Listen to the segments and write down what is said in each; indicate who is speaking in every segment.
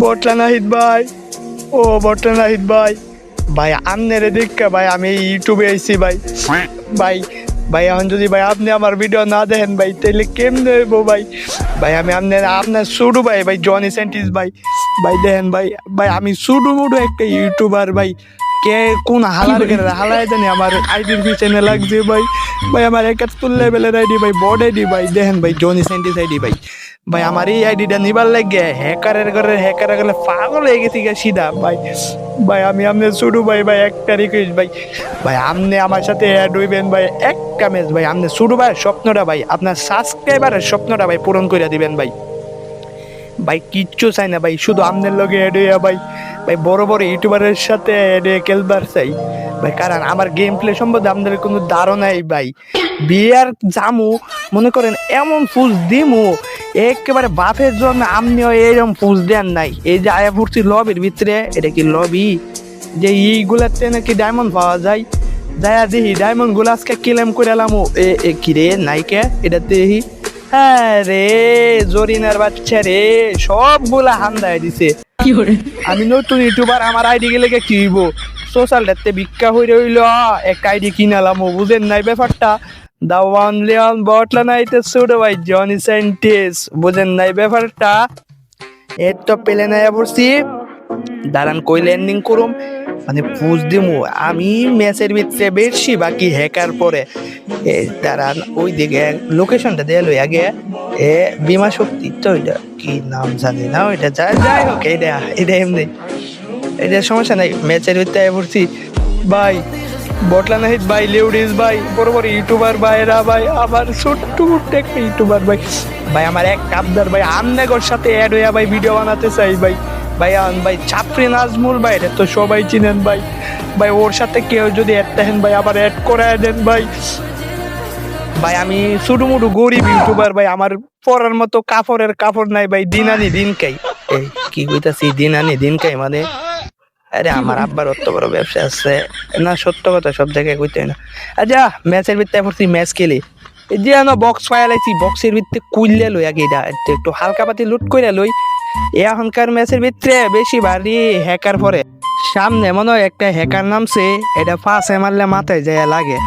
Speaker 1: বটলা নাহিদ ভাই। ও বটলা নাহিদ ভাই। ভাই আমনের দেখে ভাই, আমি ইউটিউবে আইছি ভাই। ভাই ভাই, এখন যদি ভাই আপনি আমার ভিডিও না দেখেন ভাই তাহলে কেমনে হইব ভাই? ভাই, আমি আপনার আপনার সুডু ভাই ভাই জনি সেন্টিস ভাই। ভাই, দেখেন ভাই ভাই, আমি সুডু মুডু একটা ইউটিউবার ভাই। কে কোন হালার কে হালাই জানি আমার আইডির পিছনে লাগছে ভাই। ভাই, আমার একাত্তর লেভেলের আইডি ভাই, বড় আইডি ভাই, দেখেন ভাই জনি সেন্টিস আইডি ভাই। ভাই, আমার এই আইডিটা নিবার লাগে হ্যাকারের ঘরে হ্যাকার গেলে পাগল হয়ে গেছি গা সিধা, ভাই। ভাই, আমি আপনার শুরু ভাই ভাই, একটা রিকোয়েস্ট ভাই। ভাই আপনি আমার সাথে অ্যাড হইবেন, ভাই, একটা ম্যাচ ভাই। আপনি শুরু ভাই, স্বপ্নটা, ভাই, আপনার সাবস্ক্রাইবারের স্বপ্নটা, ভাই, পূরণ করে দিবেন, ভাই। ভাই, কিচ্ছু চাই না, ভাই, শুধু আপনার লগে অ্যাড হইয়া, ভাই। ভাই, বড় বড় ইউটিউবারের সাথে অ্যাড হয়ে খেলবার চাই। ভাই, কারণ আমার গেম প্লে সম্বন্ধে আপনাদের কোনো ধারণাই, ভাই। বিয়ার জামু মনে করেন এমন ফুল দিমু একেবারে বাপের জন্য আপনিও এরকম ফুল দেন নাই। এই যে আয়া ফুটছি লবির ভিতরে এটা কি লবি? যে এইগুলাতে নাকি ডায়মন্ড পাওয়া যায়। যায়া দেখি ডায়মন্ডগুলো আজকে কিলেম করে এলাম এ এ কি রে নাইকে? এটা দেখি হ্যাঁ রে জরিনার বাচ্চা রে সবগুলা হান্দায় দিছে। আমি নতুন ইউটিউবার আমার আইডি গেলে কি হইব? সোশ্যাল ভিক্ষা হইরে হইল একটা আইডি কিনালাম বুঝেন নাই ব্যাপারটা? দা ওয়ান লিওন বটলা নাইতে ছোট ভাই জনি সাইন্টিস বুঝেন নাই ব্যাপারটা? এর তো পেলে নাই পড়ছি দাঁড়ান, কই ল্যান্ডিং করুম? মানে পুজ দিমু। আমি ম্যাচের ভিতরে বেশি বাকি হ্যাকার পরে। এ, দাঁড়ান ওই দিকে লোকেশনটা দিয়ে লই আগে। এ, বিমা শক্তি, তো এটা কি নাম জানি না, ওইটা যাই যাই হোক এটা এটা এমনি। এটা সমস্যা নাই ম্যাচের ভিতরে পড়ছি ভাই বটলা নাহিদ ভাই, লেউডিস ভাই বড় বড় ইউটিউবার ভাইরা ভাই, আমার ছোট্ট একটা ইউটিউবার ভাই। ভাই, আমার এক কাপদার ভাই, আমনেগর সাথে অ্যাড হইয়া ভাই ভিডিও বানাতে চাই ভাই। ভাই ভাই চাপরি নাজমুল ভাই, এটা তো সবাই চিনেন ভাই। ভাই, ওর সাথে কেউ যদি অ্যাড দেখেন ভাই, আবার অ্যাড করে দেন ভাই। ভাই, আমি ছোট মোটো গরিব ইউটিউবার ভাই, আমার পরার মতো কাপড়ের কাপড় নাই ভাই দিন আনি দিন খাই কি কইতাছি দিন আনি দিন খাই মানে? আরে, আমার আব্বার অত বড় ব্যবসা আছে। না, সত্য কথা, সব জায়গায় কইতে না। আচ্ছা ম্যাচের ভিতরে পড়ছি ম্যাচ খেলি। যে না বক্স ফায়ালাইছি বক্সের ভিতরে কুইলে লই আগে এটা, একটু- হালকা পাতি লুট করে লই। এখনকার ম্যাচের ভিতরে বেশি ভারী হ্যাকার পরে। সামনে মনে হয় একটা হ্যাকার নামছে, এটা ফাঁসে মারলে মাথায় যায় লাগে।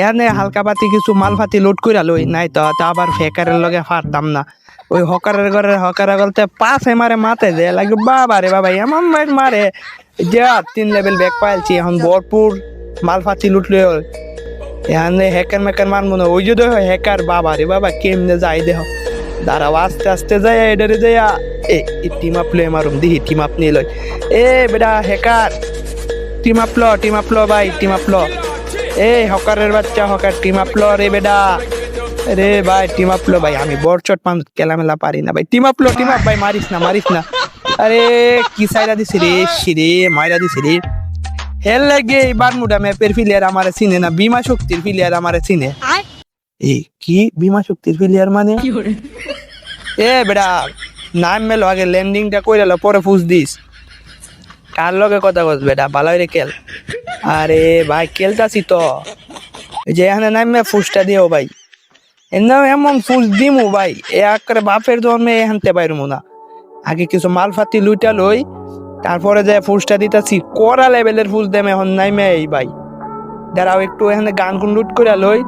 Speaker 1: এখানে হালকা পাতি কিছু মাল ফাতি লুট করে লই নাই তো আবার হ্যাকারের লগে পারতাম না। ওই হকারের ঘরে হকারের গলতে পাশে মারে মাথায় যায় লাগে। বাবা রে বাবা এমন মারে। যে তিন লেভেল ব্যাগ পাইছি এখন ভরপুর মাল ফাতি লুটলে এখানে হ্যাকার ম্যাকার মানবো না, ওই যদি হ্যাকার বাবা রে বাবা, কেমনে যাই দেহ দাঁড়াও, আস্তে আস্তে যায় এডারে যাইয়া এ টিম আপ লে মারুম দিহি টিম আপ নিয়ে লই এ, বেটা হ্যাকার টিম আপ ল টিম আপ ল ভাই টিম আপ ল। এ, হকারের বাচ্চা, হকার টিম আপ ল রে বেটা। রে ভাই টিম আপ লো ভাই, আমি বড় চট পান কেলামেলা পারি না ভাই। টিম আপ লো টিম আপ ভাই, মারিস না মারিস না। আরে কি সাইরা দিছি রে সিরে মাইরা দিছি রে। হেল লাগে এই বারমুডা ম্যাপের ফিলিয়ার আমারে চিনে না বিমা শক্তির ফিলিয়ার আমারে চিনে। এই কি? বিমা শক্তির ফিলিয়ার মানে? এ বেটা নাম মেলো আগে ল্যান্ডিংটা কইরা লো পরে ফুস দিস। কার লগে কথা কস বেটা ভালো রে কেল আরে ভাই কেল কেলতাছি তো। এই যে এখানে নামে ফুসটা দিও ভাই। এমন এমন ফুস দিমু ভাই। এ আকারে বাপের জন্মে এখানতে পাইরমু না। আগে কিছু মালফাতি লুইটা লই, তারপরে যে ফুসটা দিতাছি। কড়া লেভেলের ফুস দেম এখন, নাই মে এই ভাই। দাঁড়াও, একটু এখানে গান গুন লুট করে লই।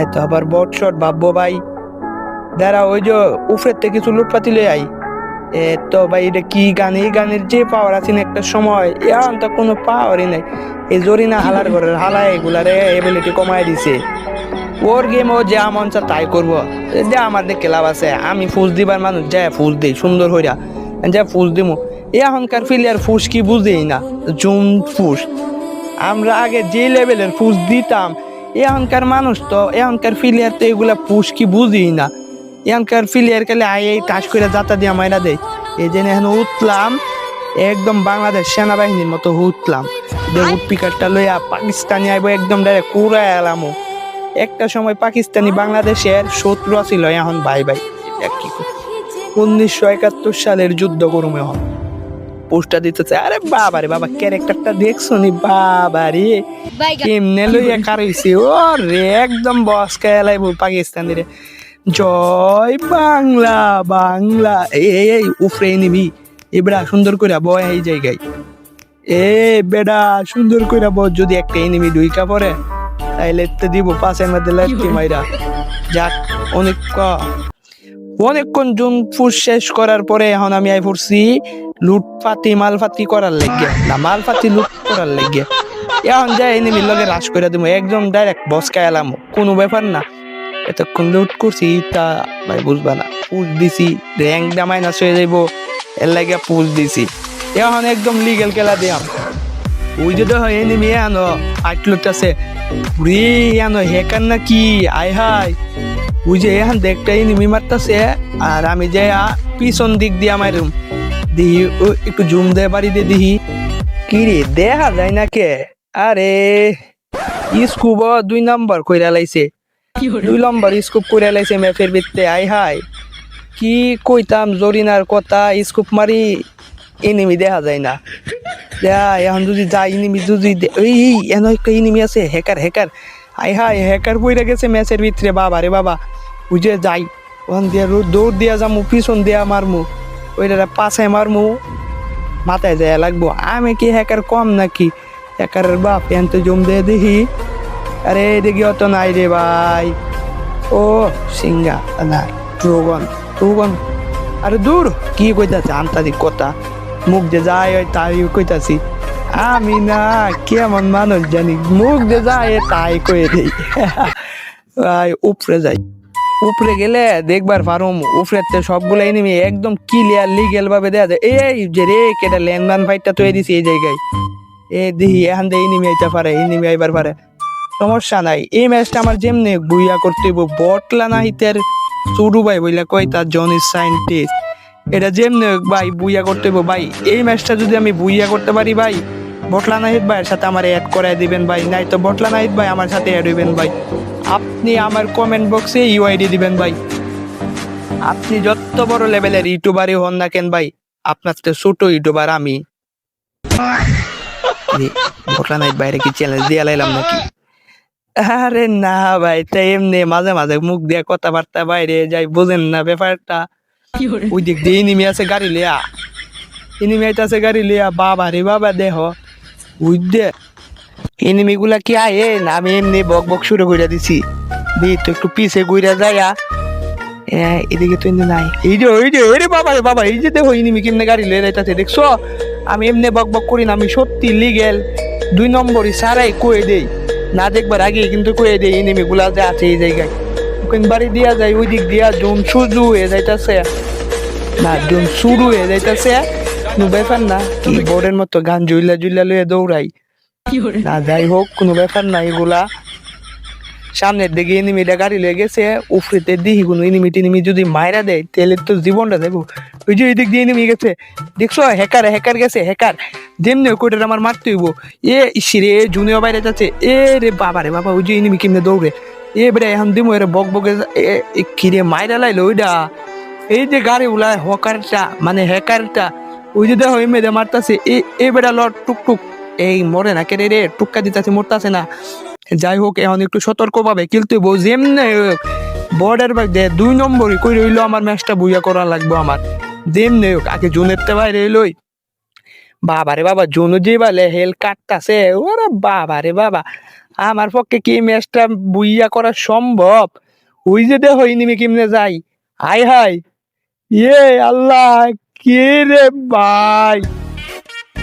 Speaker 1: এই তো আবার বট শট ভাববো ভাই। দাঁড়াও, ওই যে উফরের থেকে কিছু লুটপাতি লই আই। এ তো ভাই, এটা কি গান? এই গানের যে পাওয়ার আছে না একটা সময়, এখন তো কোনো পাওয়ারই নাই। এই জরিনা হালার ঘরের হালা এগুলারে এবিলিটি কমায় দিছে। ওর গেম ও যা মন তাই করব। যে, আমার দেখে লাভ আছে। আমি ফুস দিবার মানুষ যায় ফুস দিই, সুন্দর হইরা। যা ফুস দিমু। এখনকার প্লেয়ার ফুস কি বুঝেই না? জুম ফুস। আমরা আগে যে লেভেলের ফুস দিতাম এখনকার মানুষ তো এখনকার প্লেয়ার তো এগুলা ফুস কি বুঝেই না। এখনকার প্লেয়ার কালে আই এই টাস করে যাতা দিয়া মাইরা দেয়। এই জন্য এখন উঠলাম একদম বাংলাদেশ সেনাবাহিনীর মতো উঠলাম উঠ পিকারটা লইয়া পাকিস্তানি আইব, একদম ডাইরেক্ট কুড়াই এলামো। একটা সময় পাকিস্তানি বাংলাদেশের শত্রু ছিল এখন ভাই ভাই। এটা কি উনিশশো একাত্তর সালের যুদ্ধ করুম এখন পোস্টার দিতেছে আরে বাবা রে বাবা, ক্যারেক্টারটা দেখছ নি বাবা রে কেমনে লইয়া কারইছে ও রে একদম বস খেলাইব পাকিস্তানি রে। জয় বাংলা বাংলা। এই এই উফরে নিবি। এ বেড়া, সুন্দর করে বয় এই জায়গায়। এ বেড়া, সুন্দর করে বয় যদি একটা এনিমি ঢুইকা পড়ে, তাইলে তো দিব পাশের মধ্যে লাগতে মাইরা। যাক, অনেক ক- অনেকক্ষণ জুন ফুস শেষ করার পরে এখন আমি আই পড়ছি লুটপাতি মালফাতি করার লেগে। না মালফাতি লুট করার লেগে। এখন যাই এনিমির লগে রাস করে দেবো একদম ডাইরেক্ট বসকা এলাম। কোনো ব্যাপার না। এতক্ষণ লুট করছি তা ভাই বুঝবা না। পুষ দিছি র্যাঙ্কটা মাইনাস হয়ে যাইব। এর লাগে পুষ দিছি। এখন একদম লিগেল খেলা দিয়াম ওই যে দেখো এনিমি আনো আটলুটাছে রে আনো হেকার না কি আয় হাই ওই যে এখন দেখটা এনিমি মারতাছে আর আমি যে পিছন দিক দিয়ে আমার দিহি একটু জুম দিয়ে বাড়ি দিয়ে দিহি। কি রে দেখা যায় না কে? আরে স্কুব দুই নাম্বার কইরা লাইছে। দুই নম্বর স্কুপ করে লাইছে ম্যাপের ভিত্তে আই হাই কি কইতাম জরিনার কথা স্কুপ মারি এনিমি দেখা যায় না। দেয়া এখন যদি যাই এনিমি যদি দে- এই এই এন একটা এনিমি আছে হ্যাকার হ্যাকার। আই হাই হ্যাকার পইরা গেছে ম্যাচের ভিতরে বাবা রে বাবা বুঝে যাই ওখান দিয়া রো- দৌড় দিয়া যামু পিছন দিয়া মারমু ওইটা পাশে মারমু মাথায় যায় লাগবো আমি কি হ্যাকার কম নাকি হ্যাকারের বাপ এনতে জম দিয়ে দেখি আরে দেখি অত নাই রে ভাই ও সিঙ্গা না ট্রুগন ট্রুগন আরে দূর কি কইতাছে আন্তাদি কথা মুখ যে যায় ওই তাই কইতাছি আমি না, কেমন মানুষ জানি। মুখ যে যায়, তাই কয়ে দেই। ভাই উপরে যাই। উপরে গেলে দেখবার পারুম উপরে তো সবগুলো এনিমি একদম ক্লিয়ার লিগেল ভাবে দেয়া যায়। এই যে রে কেটা ল্যান্ডম্যান ফাইটটা তৈরি দিছি এই জায়গায়। এ দিহি, এখান দিয়ে এনিমি আইতে পারে এনিমি আইবার পারে। সমস্যা নাই। এই ম্যাচটা আমার যেমনি বুইয়া করতে হইব, বটলা না হিতের চুরু ভাই বইলা কয় তার জন সাইন্টিস্ট এটা যেমনি ভাই, বুইয়া করতে হইব। ভাই, এই ম্যাচটা যদি আমি বুইয়া করতে পারি ভাই বটলা নাহিদ ভাইয়ের সাথে আমার অ্যাড করাই দিবেন ভাই নাই তো বটলা নাহিদ ভাই আমার সাথে অ্যাড হইবেন ভাই। আপনি আমার কমেন্ট বক্সে ইউআইডি দিবেন ভাই। আপনি যত বড় লেভেলের ইউটিউবারই হন না কেন ভাই আপনার তো ছোট ইউটিউবার আমি। বটলা নাহিদ বাইরে কি চ্যালেঞ্জ দিয়ে লাইলাম নাকি? আরে না ভাই তাই এমনি মাঝে মাঝে মুখ দিয়ে কথাবার্তা বাইরে যাই বুঝেন না ব্যাপারটা। ওই দিক দিয়ে ইনিমি আছে গাড়ি লিয়া। ইনিমি আছে গাড়ি লিয়া বাবা রে বাবা দেহ। ওই দে এনিমি কি আয়ে না, আমি এমনি বক বক শুরু করে দিছি। দি, তো একটু পিছে ঘুরে যায়া এদিকে তো এমনি নাই। এই যে ওই যে ওরে বাবা রে, বাবা এই যে দেখো ইনিমি কেমনে গাড়ি লয়ে যাইতাছে, দেখছ? আমি এমনি বক বক করি না, আমি সত্যি লিগেল দুই নম্বরই সারাই কয়ে দেই। না দেখবার আগে কিন্তু কয়ে দেই এনিমি গুলা যে আছে এই জায়গায়। বাড়ি দিয়া যায়, ওই দিক দিয়া জোন সুজু হয়ে যাইতাছে। না, জোন শুরু হয়ে যাইতাছে। কোনো ব্যাপার না কি বোর্ডের মতো গান জুইলা জুইলা লয়ে দৌড়াই। না যাই হোক কোনো ব্যাপার না এগুলা সামনের দিকে এনিমিটা গাড়ি লয়ে গেছে উফরেতে দিহি কোনো এনিমি টেনিমি যদি মাইরা দেয় তাহলে তো জীবনটা দেবো। ওই যে ওই দিক দিয়ে এনিমি গেছে দেখছ? হ্যাকার হ্যাকার গেছে হ্যাকার যেমনি কোটার আমার মারতে হইব। এ ইসিরে জুনিও বাইরে যাচ্ছে। এ রে বাবা রে বাবা ওই যে এনিমি কেমনে দৌড়ে? এ বেড়ে এখন দিমো এর বক বকে কিরে মাইরা লাইলো ওইটা এই যে গাড়ি উলায় হকারটা মানে হ্যাকারটা ওই যে দেখো, এই মারতাছে। এ এ বেড়া লট, টুক টুক। এই মরে না, কেড়ে রে, টুক্কা দিতেছে, মরতাছে না। যাই হোক, এখন একটু সতর্ক পাবে। কিন্তু বউ, যেমনে বর্ডার বাগ দে, দুই নম্বরই কই রইল আমার ম্যাচটা বুইয়া করা লাগবে আমার। যেমনে হোক, আগে জুনের তে বাইরে এলোই বাবা রে বাবা, জুনু যে বালে, হেল কাটতাছে, ওরে বাবা রে বাবা। আমার পক্ষে কি ম্যাচটা বুইয়া করা সম্ভব? ওই যে দেখো ইনিমি কেমনে যাই? হাই হাই। ইয়ে আল্লাহ কে রে ভাই?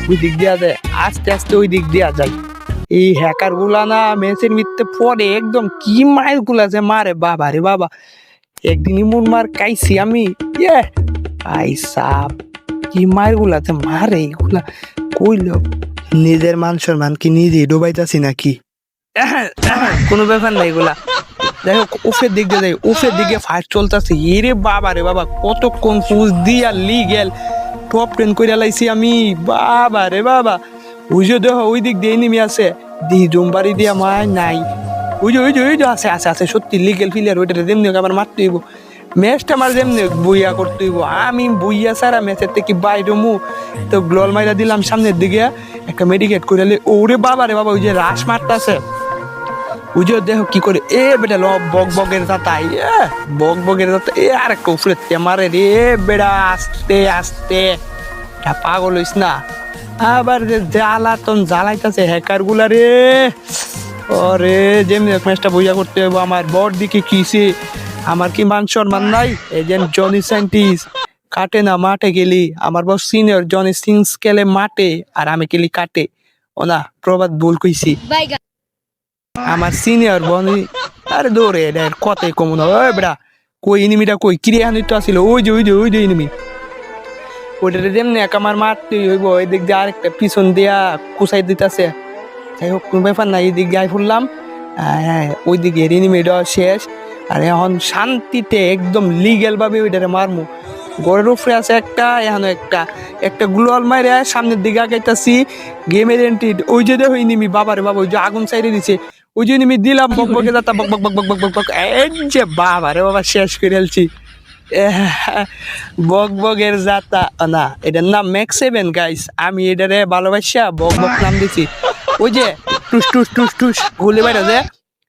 Speaker 1: ওই দিক দিয়া যায় আস্তে আস্তে ওই দিক দিয়া যায় এই হ্যাকারগুলা না ম্যাচের মিথ্যে পরে একদম কি মাইলগুলা যে মারে বাবা রে বাবা। একদিন ইমন মার কাইছি আমি ইয়ে ভাই সাপ, কি মায়েরগুলা যে মারে এগুলা। কইল, নিজের মান কি নিজে ডুবাইতাছি নাকি? কোনো ব্যাপার নাই এগুলা। দেখো উফের দিক দিয়ে যাই, উফের দিকে ফাইট চলতেছে। এরে বাবা রে বাবা, কতক্ষণ ফুজ দিয়া লিগেল টপ টেন করে লাইছি আমি। বাবা রে বাবা। ওই যে দেখো ওই দিক দিয়ে নেমে আছে। দি জুমবাড়ি দিয়া মায় নাই। ওই যে ওই যে ওই যে আছে আছে আছে, সত্যি লিগেল ফিলিয়ার ওইটা যেমনি হোক আবার মারতে হইব। ম্যাচটা আমার যেমনি হোক, বইয়া করতে হইব। আমি বইয়া সারা ম্যাচের থেকে বাইরে মু। তো গ্লোল মাইরা দিলাম সামনের দিকে, একটা মেডিকেট করে লে। ওরে বাবা রে বাবা, ওই যে রাস মারতাছে। উজো দেহ কি করে? এ বেটা ল, বক বকের তাতাই এ, বক বকের তাতা এ, আর একটা উপরে মারে রে, বেড়া, আস্তে আস্তে। পাগল হইস না। আবার যে জ্বালাতন জ্বালাইতাছে হ্যাকারগুলা রে। ওরে, যেমনি ম্যাচটা বইয়া করতে হবে আমার বর দিকে কিসে আমার কি মান সম্মান নাই? এজেন্ট জনি সাইন্টিস কাটে না, মাঠে গেলি। আমার বস সিনিয়র জনি সিংস খেলে মাঠে, আর আমি গেলি কাটে। ও না, প্রবাদ ভুল কইছি. আমার সিনিয়র বনি আরে দৌড়ে এটা কথাই কমু না। ওই বেড়া, কই ইনিমিটা কই? কিরে তো আসিল? ওই যে ওই যে ওই যে ইনিমি ওইটাতে যেমনি এক আমার মারতে হইব ওই দিক দিয়ে আরেকটা পিছন দিয়া কুসাই দিতেছে। যাই হোক, কোনো ব্যাপার না, এই দিক দিয়ে ফুললাম হ্যাঁ ওই দিকে ইনিমিটা শেষ। আর এখন শান্তিতে একদম লিগেল ভাবে ওইটারে মারমু। গড়ের উপরে আছে একটা, এখানে একটা। একটা গ্লোয়াল মাইরে সামনের দিকে আগাইতাছি। গেমের এন্ট্রি ওই যে দেখো নিমি বাবারে বাবা, ওই যে আগুন সাইডে দিছে। ওই যে নিমি দিলাম, বক, বকে যাতা, বক বক বক বক বক বক বক। এই যে বাবারে বাবা, শেষ করে ফেলছি। বক, বকের যাতা, না, এটার নাম ম্যাক্স সেভেন গাইস আমি এটারে ভালোবাসা, বক বক নাম দিছি। ওই যে, টুস টুস টুস টুস গুলি বাইরে যে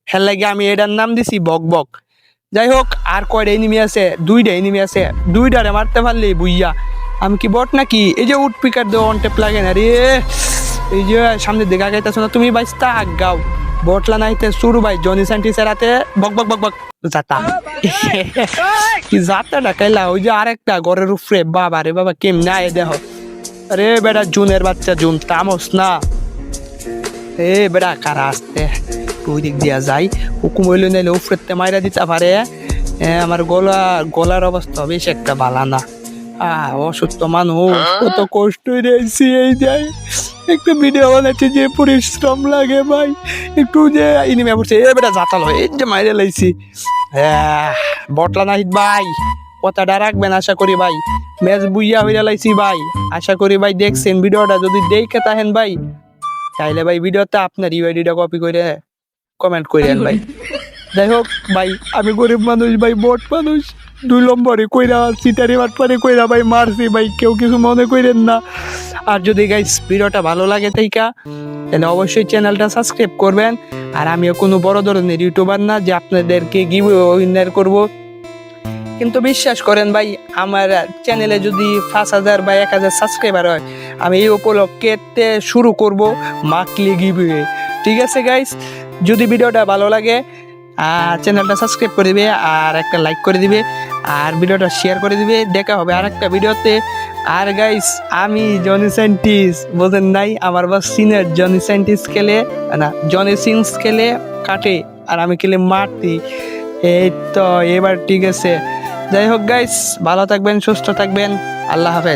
Speaker 1: হেল লাগে আমি এটার নাম দিছি বক বক। যাই হোক, আর কয়টা এনিমি আছে? দুইটা এনিমি আছে। দুইটারে মারতে পারলেই বুইয়া। আমি কি বট নাকি? এই যে উড পিকার দেওয়া অন টেপ লাগে না রে। এই যে সামনে দিকে আগাইতেছো না তুমি বাইসতা গাও। বটলা নাইতে শুরু ভাই জনি হাতে বক বক বক বক যাতা। কি যাতা ডাকাইলা ওই যে আরেকটা ঘরের উপরে বাবা রে বাবা কেমনে আয় দেহ আরে বেটা জুনের বাচ্চা জুন তামস না। এ বেটা কারা আসতে ওই দিক দিয়া যাই। হুকুম হইলে নাইলে উফরেতে মাইরা দিতে পারে। এ, আমার গলা গলার অবস্থা বেশ একটা ভালো না। আহ অসুস্থ মানুষ কত কষ্ট রয়েছি এই যাই একটা ভিডিও বানাচ্ছে যে পরিশ্রম লাগে ভাই। একটু যে ইনিমে পড়ছে এ বেটা জাতালো এই যে মাইরে লাইছি। হ্যাঁ, বটলা নাহিদ ভাই কথাটা রাখবেন আশা করি ভাই। ম্যাচ বুইয়া হইয়া লাইছি ভাই। আশা করি ভাই দেখছেন ভিডিওটা। যদি দেখে তাহেন ভাই তাইলে ভাই ভিডিওতে আপনার ইউআইডিটা কপি করে কমেন্ট করেন ভাই। যাই হোক ভাই আমি গরিব মানুষ ভাই বট মানুষ। দুই নম্বরে কইরা, সিটারি মাটপারে কইরা ভাই মারছি ভাই, কেউ কিছু মনে করেন না। আর যদি গাইস ভিডিওটা ভালো লাগে তাইকা তাহলে অবশ্যই চ্যানেলটা সাবস্ক্রাইব করবেন। আর আমিও কোনো বড় ধরনের ইউটিউবার না যে আপনাদেরকে গিভ উইনার করব। কিন্তু বিশ্বাস করেন ভাই, আমার চ্যানেলে যদি পাঁচ হাজার বা এক হাজার সাবস্ক্রাইবার হয়, আমি এই উপলক্ষে শুরু করব মাকলি গিভওয়ে ঠিক আছে গাইস যদি ভিডিওটা ভালো লাগে চ্যানেলটা সাবস্ক্রাইব করে দিবে, আর একটা লাইক করে দিবে। আর ভিডিওটা শেয়ার করে দিবে। দেখা হবে আর একটা ভিডিওতে। আর গাইস আমি জনি সাইন্টিস্ট বোঝেন নাই? আমার বা সিনিয়র জনি সাইন্টিস্ট খেলে, না জনি সিনস খেলে কাটে, আর আমি খেলে মারতি। এই তো, এবার ঠিক আছে। যাই হোক গাইস ভালো থাকবেন, সুস্থ থাকবেন। আল্লাহ হাফেজ।